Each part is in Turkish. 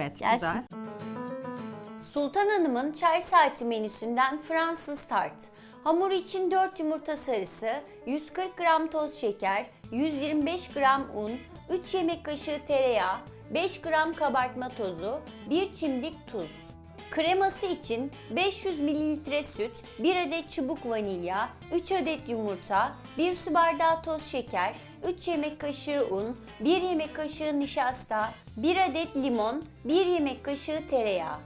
Evet Gelsin. güzel. Sultan Hanım'ın çay saati menüsünden Fransız tart. Hamur için 4 yumurta sarısı, 140 gram toz şeker, 125 gram un, 3 yemek kaşığı tereyağı, 5 gram kabartma tozu, 1 çimdik tuz. Kreması için 500 mililitre süt, 1 adet çubuk vanilya, 3 adet yumurta, 1 su bardağı toz şeker, 3 yemek kaşığı un, 1 yemek kaşığı nişasta, 1 adet limon, 1 yemek kaşığı tereyağı.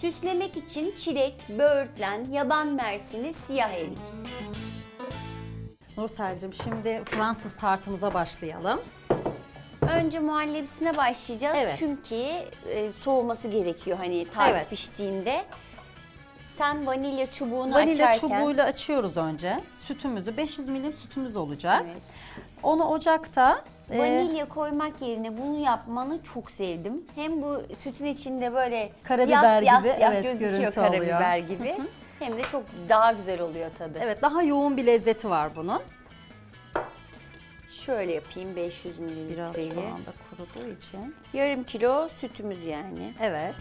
Süslemek için çilek, böğürtlen, yaban mersini, siyah erik. Nursel'cim şimdi Fransız tartımıza başlayalım. Önce muhallebisine başlayacağız Evet. çünkü e, soğuması gerekiyor hani tart Evet. piştiğinde. Sen vanilya çubuğunu Vanilya açarken... çubuğuyla açıyoruz önce. Sütümüzü 500 milim sütümüz olacak. Evet. Onu ocakta e, Vanilya koymak yerine bunu yapmanı çok sevdim. Hem bu sütün içinde böyle Karabiber siyah siyah, gibi, siyah evet, gözüküyor görüntü karabiber oluyor. gibi. Hem de çok daha güzel oluyor tadı. evet daha yoğun bir lezzeti var bunun. Şöyle yapayım 500 Biraz mililitreyi. şu anda kuruduğu için. Yarım kilo sütümüz yani. Evet.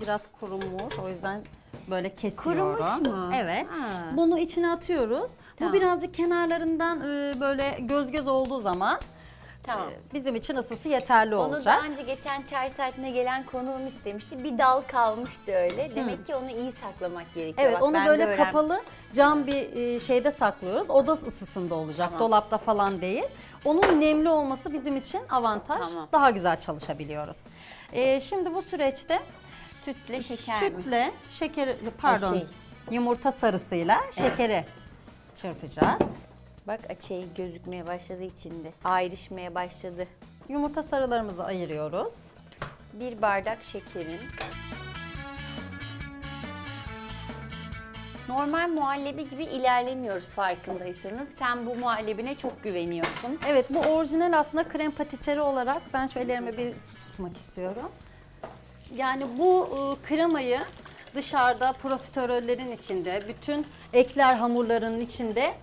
Biraz kurumuş o yüzden böyle kesiyorum. Kurumuş mu? Evet. Ha. Bunu içine atıyoruz. Tamam. Bu birazcık kenarlarından e, böyle göz göz olduğu zaman Tamam. e, bizim için ısısı yeterli Onu olacak. daha önce geçen çay saatine gelen konuğum istemişti. Bir dal kalmıştı öyle. Demek ki onu iyi saklamak gerekiyor. Evet Bak onu ben de böyle öğren- kapalı cam bir e, şeyde saklıyoruz. Oda ısısında olacak. Tamam. Dolapta falan değil. Onun nemli olması bizim için avantaj. Tamam. Daha güzel çalışabiliyoruz. E, şimdi bu süreçte Sütle şeker mi? sütle şeker pardon şey. yumurta sarısıyla şekeri çırpacağız. Bak açayı gözükmeye başladı içinde. Ayrışmaya başladı. Yumurta sarılarımızı ayırıyoruz. Bir bardak şekerin. Normal muhallebi gibi ilerlemiyoruz farkındaysanız. Sen bu muhallebine çok güveniyorsun. Evet bu orijinal aslında krem patiseri olarak ben şu ellerime bir su tutmak istiyorum. Yani bu e, kremayı dışarıda profiterollerin içinde, bütün ekler hamurlarının içinde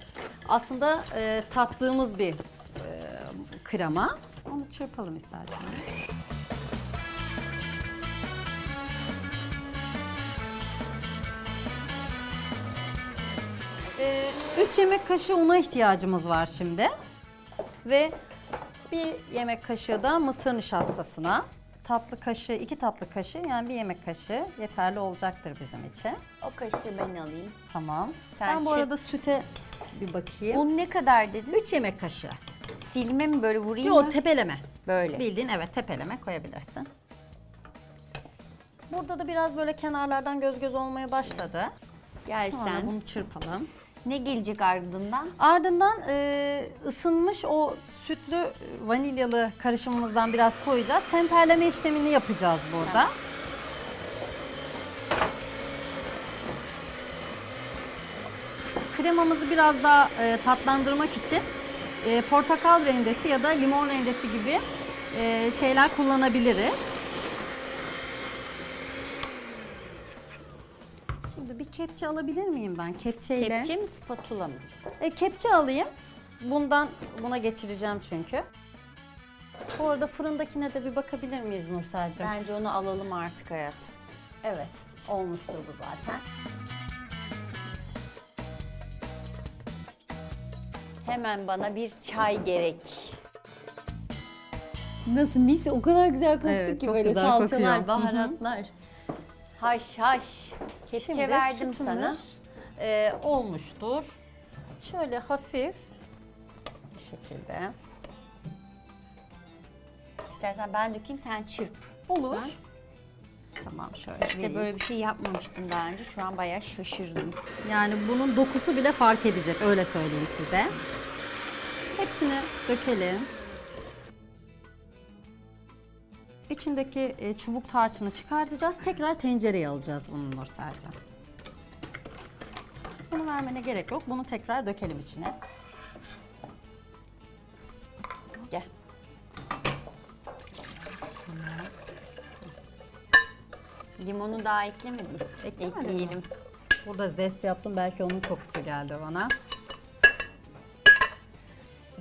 aslında e, tattığımız bir e, krema. Onu çırpalım isterseniz. 3 yemek kaşığı una ihtiyacımız var şimdi. Ve bir yemek kaşığı da mısır nişastasına. Tatlı kaşığı, iki tatlı kaşığı yani bir yemek kaşığı yeterli olacaktır bizim için. O kaşığı ben alayım. Tamam. Sen ben bu çırp. arada süte bir bakayım. Un ne kadar dedin? 3 yemek kaşığı. Silme mi böyle vurayım Yok mı? tepeleme. Böyle. Bildiğin evet tepeleme koyabilirsin. Burada da biraz böyle kenarlardan göz göz olmaya başladı. Gel Sonra sen. bunu çırpalım. Ne gelecek ardından? Ardından e, ısınmış o sütlü vanilyalı karışımımızdan biraz koyacağız. Temperleme işlemini yapacağız burada. Kremamızı biraz daha e, tatlandırmak için e, portakal rendesi ya da limon rendesi gibi e, şeyler kullanabiliriz. Şimdi bir kepçe alabilir miyim ben? Kepçeyle. Kepçe mi spatula mı? E, kepçe alayım. Bundan buna geçireceğim çünkü. Bu arada fırındakine de bir bakabilir miyiz Nursel'cim? Bence onu alalım artık hayatım. Evet, olmuştur bu zaten. Hemen bana bir çay gerek. Nasıl mis o kadar güzel koktu Evet, ki çok böyle güzel salçalar, kokuyor. Hı. baharatlar. Haş haş. Kepçe Şimdi verdim sütümüz, sana. e, olmuştur. Şöyle hafif bir şekilde. İstersen ben dökeyim sen çırp. Olur. Ben- Tamam şöyle İşte vereyim. böyle bir şey yapmamıştım daha önce. Şu an bayağı şaşırdım. Yani bunun dokusu bile fark edecek öyle söyleyeyim size. Hepsini dökelim. İçindeki e, çubuk tarçını çıkartacağız. Tekrar tencereye alacağız bunu Nursel'cim. Bunu vermene gerek yok. Bunu tekrar dökelim içine. Gel. Limonu daha eklemedim. Eklemedin mi? Ekleyelim. Burada zest yaptım. Belki onun kokusu geldi bana.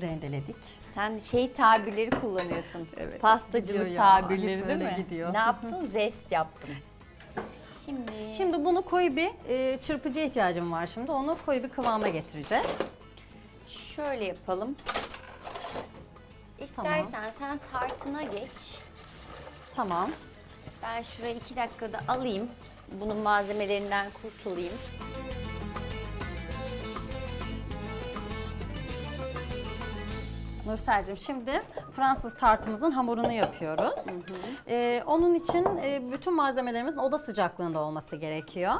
Rendeledik. Sen şey tabirleri kullanıyorsun. Evet, Pastacılık gidiyor ya, tabirleri hep değil öyle mi? gidiyor. Ne yaptın? Zest yaptım. Şimdi, Şimdi bunu koyu bir e, çırpıcıya ihtiyacım var şimdi. Onu koyu bir kıvama getireceğiz. şöyle yapalım. İstersen sen tartına geç. Tamam. Ben şurayı iki dakikada alayım. Bunun malzemelerinden kurtulayım. Nursel'cim şimdi Fransız tartımızın hamurunu yapıyoruz. Ee, onun için e, bütün malzemelerimizin oda sıcaklığında olması gerekiyor.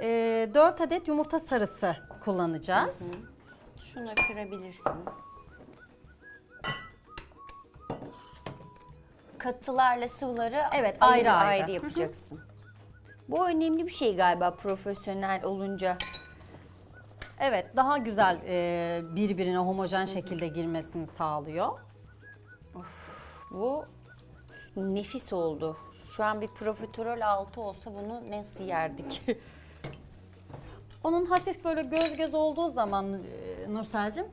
Ee, 4 adet yumurta sarısı kullanacağız. Şunu kırabilirsin. Katılarla sıvıları Evet, ayrı ayrı ayrı, ayrı. yapacaksın. Bu önemli bir şey galiba profesyonel olunca. Evet daha güzel e, birbirine homojen şekilde girmesini sağlıyor. Bu nefis oldu. Şu an bir profiterol altı olsa bunu nasıl yerdik? Onun hafif böyle göz göz olduğu zaman e, Nursel'cim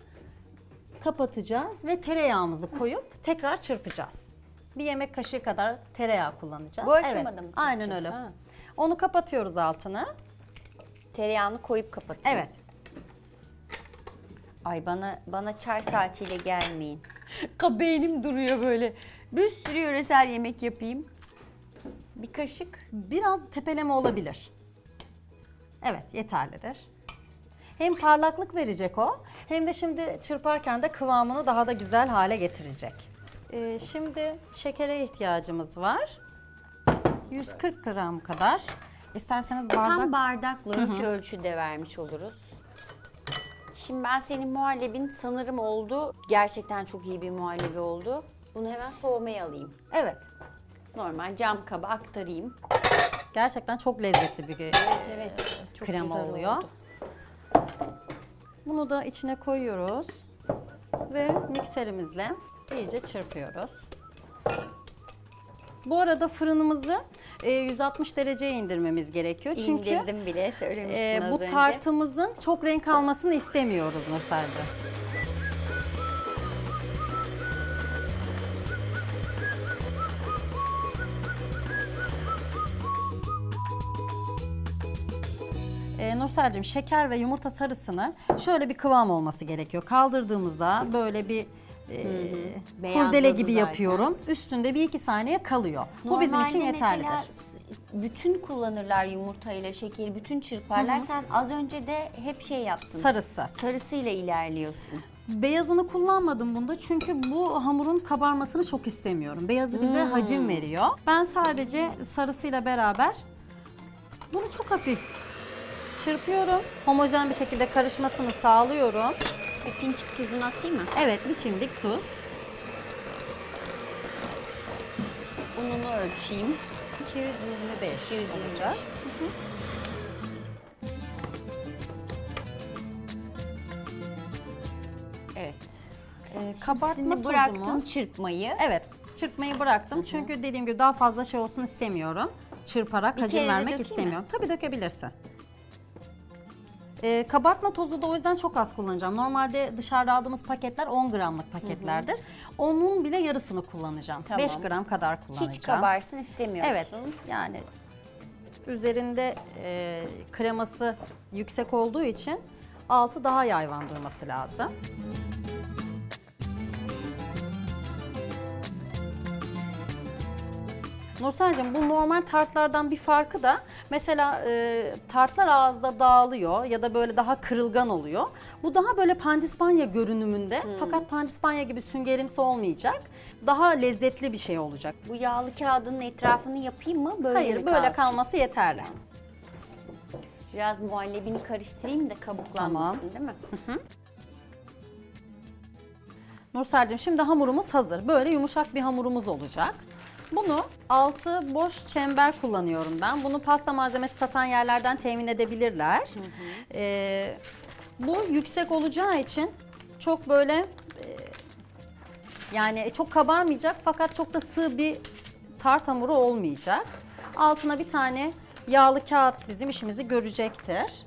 kapatacağız ve tereyağımızı koyup tekrar çırpacağız. Bir yemek kaşığı kadar tereyağı kullanacağız. Bu aşamada mı Aynen çırpacağız? öyle. Ha. Onu kapatıyoruz altını. Tereyağını koyup kapatayım. Evet. Ay bana bana çay saatiyle gelmeyin. Beynim duruyor böyle. Bir sürü yöresel yemek yapayım. Bir kaşık. Biraz tepeleme olabilir. Evet yeterlidir. Hem parlaklık verecek o hem de şimdi çırparken de kıvamını daha da güzel hale getirecek. Ee, şimdi şekere ihtiyacımız var. 140 gram kadar. İsterseniz bardak Tam bardakla ölçü ölçü de vermiş oluruz. Şimdi ben senin muhallebin sanırım oldu. Gerçekten çok iyi bir muhallebi oldu. Bunu hemen soğumaya alayım. Evet. Normal cam kaba aktarayım. Gerçekten çok lezzetli bir Evet. Çok krema güzel oluyor. oldu. Bunu da içine koyuyoruz ve mikserimizle iyice çırpıyoruz. Bu arada fırınımızı e, 160 dereceye indirmemiz gerekiyor. Çünkü İndirdim bile söylemiştin e, az bu önce. tartımızın çok renk almasını istemiyoruz Nursel'cim. E, Nursel'cim şeker ve yumurta sarısını şöyle bir kıvam olması gerekiyor. Kaldırdığımızda böyle bir e, Beyazladı kurdele gibi zaten. yapıyorum. Üstünde bir iki saniye kalıyor. Bu bizim için Normalde yeterlidir. mesela s- bütün kullanırlar yumurtayla şekeri, bütün çırparlar. Sen az önce de hep şey yaptın. Sarısı. Sarısıyla ilerliyorsun. Beyazını kullanmadım bunda çünkü bu hamurun kabarmasını çok istemiyorum. Beyazı bize Hmm. hacim veriyor. Ben sadece sarısıyla beraber bunu çok hafif çırpıyorum. Homojen bir şekilde karışmasını sağlıyorum. Bir pinçik tuzunu atayım mı? Evet bir çimdik tuz. Ununu ölçeyim. 225 olacak. Evet. Ee, Kabartma kabartma bıraktın tozumuz. çırpmayı. Evet çırpmayı bıraktım çünkü dediğim gibi daha fazla şey olsun istemiyorum. Çırparak Bir hacim kere de vermek dökeyim mi? istemiyorum. Tabii dökebilirsin. Ee, kabartma tozu da o yüzden çok az kullanacağım. Normalde dışarıda aldığımız paketler 10 gramlık paketlerdir. Onun bile yarısını kullanacağım. Tamam. 5 gram kadar kullanacağım. Hiç kabarsın istemiyorsun. Evet yani üzerinde e, kreması yüksek olduğu için altı daha yayvan durması lazım. Nursel'cim bu normal tartlardan bir farkı da mesela e, tartlar ağızda dağılıyor ya da böyle daha kırılgan oluyor. Bu daha böyle pandispanya görünümünde fakat pandispanya gibi süngerimsi olmayacak. Daha lezzetli bir şey olacak. Bu yağlı kağıdın etrafını yapayım mı? Böyle Hayır mi böyle kalsın? kalması yeterli. Biraz muhallebini karıştırayım da kabuklanmasın değil mi? Nursel'cim şimdi hamurumuz hazır. Böyle yumuşak bir hamurumuz olacak. Bunu altı boş çember kullanıyorum ben. Bunu pasta malzemesi satan yerlerden temin edebilirler. Ee, bu yüksek olacağı için çok böyle e, yani çok kabarmayacak fakat çok da sığ bir tart hamuru olmayacak. Altına bir tane yağlı kağıt bizim işimizi görecektir.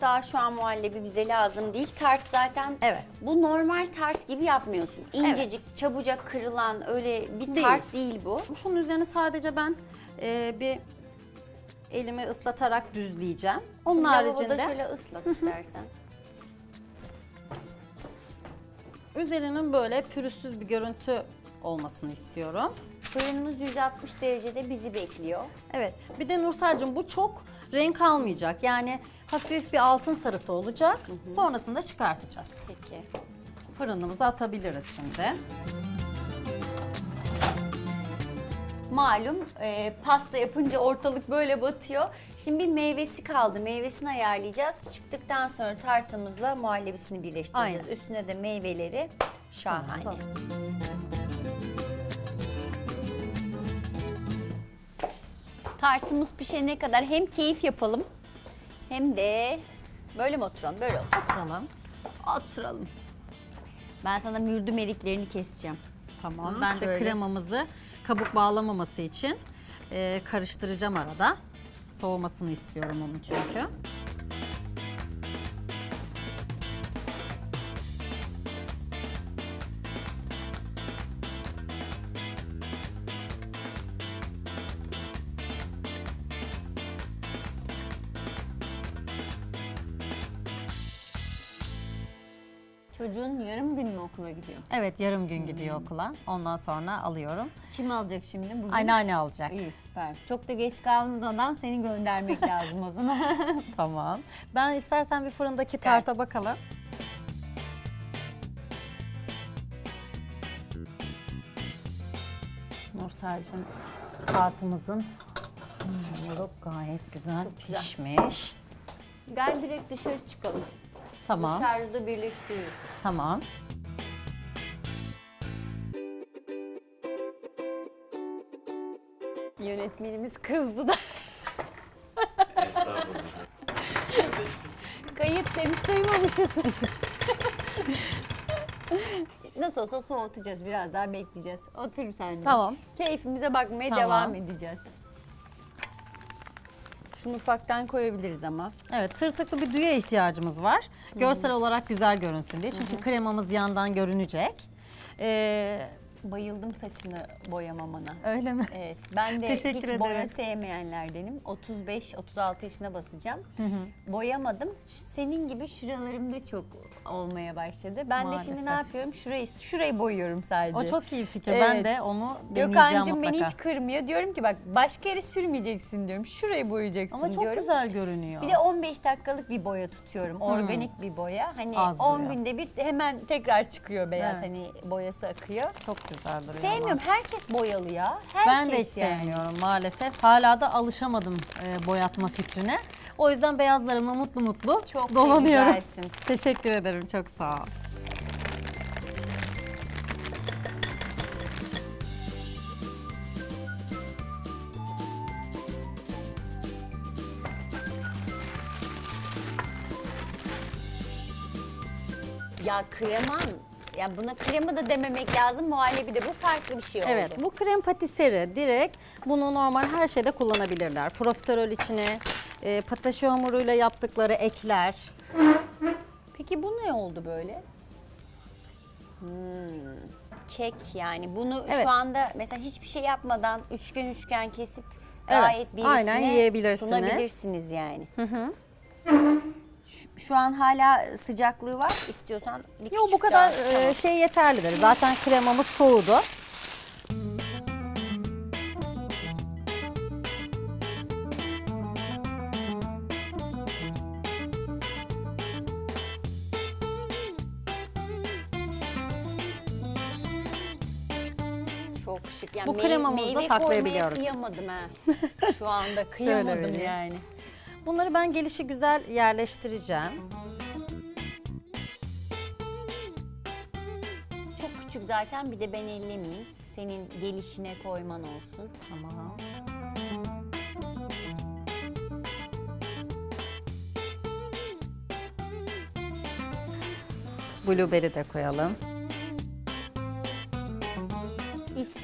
Daha şu an muhallebi bize lazım değil. Tart zaten Evet. bu normal tart gibi yapmıyorsun. İncecik, çabucak kırılan öyle bir Değil. tart değil bu. Şunun üzerine sadece ben e, bir elimi ıslatarak düzleyeceğim. Onun Lavaboda haricinde şöyle ıslat istersen. üzerinin böyle pürüzsüz bir görüntü olmasını istiyorum. Fırınımız 160 derecede bizi bekliyor. Evet. Bir de Nursel'cim bu çok renk almayacak. Yani hafif bir altın sarısı olacak. Sonrasında çıkartacağız. Peki. Fırınımıza atabiliriz şimdi. Malum e, pasta yapınca ortalık böyle batıyor. Şimdi bir meyvesi kaldı. Meyvesini ayarlayacağız. Çıktıktan sonra tartımızla muhallebisini birleştireceğiz. Aynen. Üstüne de meyveleri şahane. Sonra- Tartımız pişene kadar hem keyif yapalım hem de böyle mi oturalım? Böyle oturalım. Oturalım. Ben sana mürdüm eriklerini keseceğim. Tamam. Ben de şöyle. kremamızı kabuk bağlamaması için e, karıştıracağım arada. Soğumasını istiyorum onun çünkü. Gidiyor? Evet yarım gün gidiyor okula. Ondan sonra alıyorum. Kim alacak şimdi? Bugün? Anneanne alacak. İyi süper. Çok da geç kalmadan seni göndermek lazım o zaman. Tamam. Ben istersen bir fırındaki tarta bakalım. Nursel'cim tartımızın hamuru gayet güzel güzel. pişmiş. Gel direkt dışarı çıkalım. Tamam. Dışarıda birleştiririz. Tamam. Yönetmenimiz kızdı da. Estağfurullah. Kayıt demiş duymamışız. Nasıl olsa soğutacağız biraz daha bekleyeceğiz. Otur sen de. Tamam. Keyfimize bakmaya Tamam. devam edeceğiz. Şunu ufaktan koyabiliriz ama. Evet tırtıklı bir düğe ihtiyacımız var. Görsel olarak güzel görünsün diye. Çünkü kremamız yandan görünecek. Ee, Bayıldım saçını boyamamana. öyle mi? Evet, ben de Teşekkür hiç boya ederim. sevmeyenlerdenim. 35-36 yaşına basacağım. Boyamadım. Senin gibi şuralarımda çok olmaya başladı. Ben de şimdi ne Maalesef. yapıyorum? Şurayı şurayı boyuyorum sadece. O çok iyi fikir. Evet. Ben de onu deneyeceğim Gökhan'cığım mutlaka. beni hiç kırmıyor. Diyorum ki bak başka yere sürmeyeceksin diyorum. Şurayı boyayacaksın Ama çok diyorum. güzel görünüyor. Bir de 15 dakikalık bir boya tutuyorum. Organik bir boya. Hani Az 10 boya. günde bir hemen tekrar çıkıyor beyaz Evet. hani boyası akıyor. çok güzel duruyor. Sevmiyorum. ama. Herkes boyalı ya. Herkes Ben de hiç yani. sevmiyorum maalesef. Hala da alışamadım e, boyatma fikrine. O yüzden beyazlarımla mutlu mutlu Çok da dolanıyorum. güzelsin. Teşekkür ederim. Çok sağ ol. Ya kreman, ya buna krema da dememek lazım, muhallebi de bu farklı bir şey oldu. Evet bu krem patiseri direkt bunu normal her şeyde kullanabilirler. Profiterol içine e, pataşo hamuruyla yaptıkları ekler. Peki bu ne oldu böyle? Hmm, kek yani. Bunu Evet. şu anda mesela hiçbir şey yapmadan üçgen üçgen kesip Evet, gayet birisine aynen yiyebilirsiniz. sunabilirsiniz yani. Şu, an hala sıcaklığı var. İstiyorsan bir Yo bu küçük kadar daha- e, Tamam. şey yeterlidir. Zaten kremamız soğudu. Çok şık. Yani Bu mey- kremamızı da meyve saklayabiliyoruz. koymaya kıyamadım ha. Şu anda kıyamadım vereyim. yani. Bunları ben gelişi güzel yerleştireceğim. Çok küçük zaten bir de ben ellemeyeyim. Senin gelişine koyman olsun. Tamam. Blueberry de koyalım.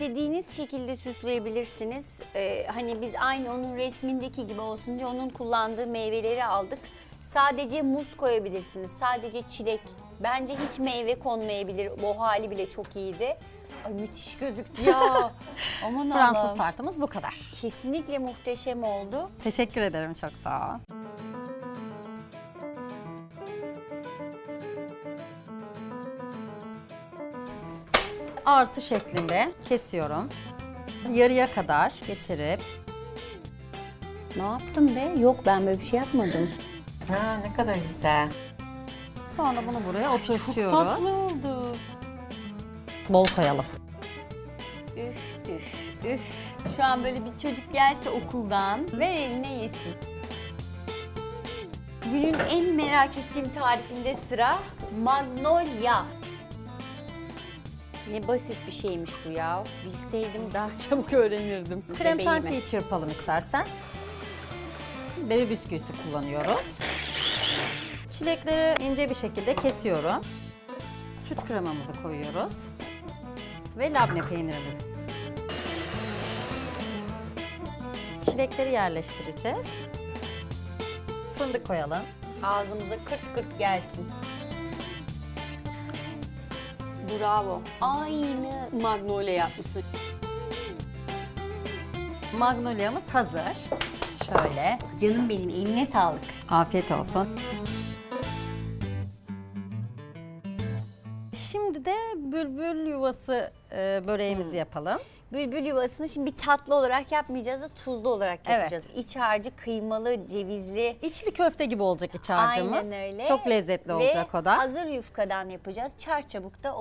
İstediğiniz şekilde süsleyebilirsiniz. Ee, hani biz aynı onun resmindeki gibi olsun diye onun kullandığı meyveleri aldık. Sadece muz koyabilirsiniz. Sadece çilek. Bence hiç meyve konmayabilir. O hali bile çok iyiydi. Ay müthiş gözüktü ya. Aman Fransız tartımız bu kadar. Kesinlikle muhteşem oldu. Teşekkür ederim çok sağ ol. Artı şeklinde kesiyorum. Yarıya kadar getirip Ne yaptım be? Yok ben böyle bir şey yapmadım. Ha ne kadar güzel. sonra bunu buraya oturtuyoruz. oldu. Bol koyalım. Üf üf üf. Şu an böyle bir çocuk gelse okuldan ver eline yesin. Günün en merak ettiğim tarifinde sıra Magnolia. Ne basit bir şeymiş bu ya. Bilseydim daha çabuk öğrenirdim. Krem Bebeğime. şantiyi çırpalım istersen. Bebe bisküvisi kullanıyoruz. Çilekleri ince bir şekilde kesiyorum. Süt kremamızı koyuyoruz. Ve labne peynirimizi. Çilekleri yerleştireceğiz. Fındık koyalım. Ağzımıza kırt kırt gelsin. Bravo. Aynı Magnolia yapmışsın. Magnolia'mız hazır. Şöyle. Canım benim eline sağlık. Afiyet olsun. Şimdi de bülbül yuvası e, böreğimizi yapalım. Bülbül yuvasını şimdi bir tatlı olarak yapmayacağız da tuzlu olarak Evet. yapacağız. İç harcı kıymalı, cevizli. İçli köfte gibi olacak iç harcımız. Aynen öyle. Çok lezzetli Ve olacak o da. hazır yufkadan yapacağız. Çarçabuk da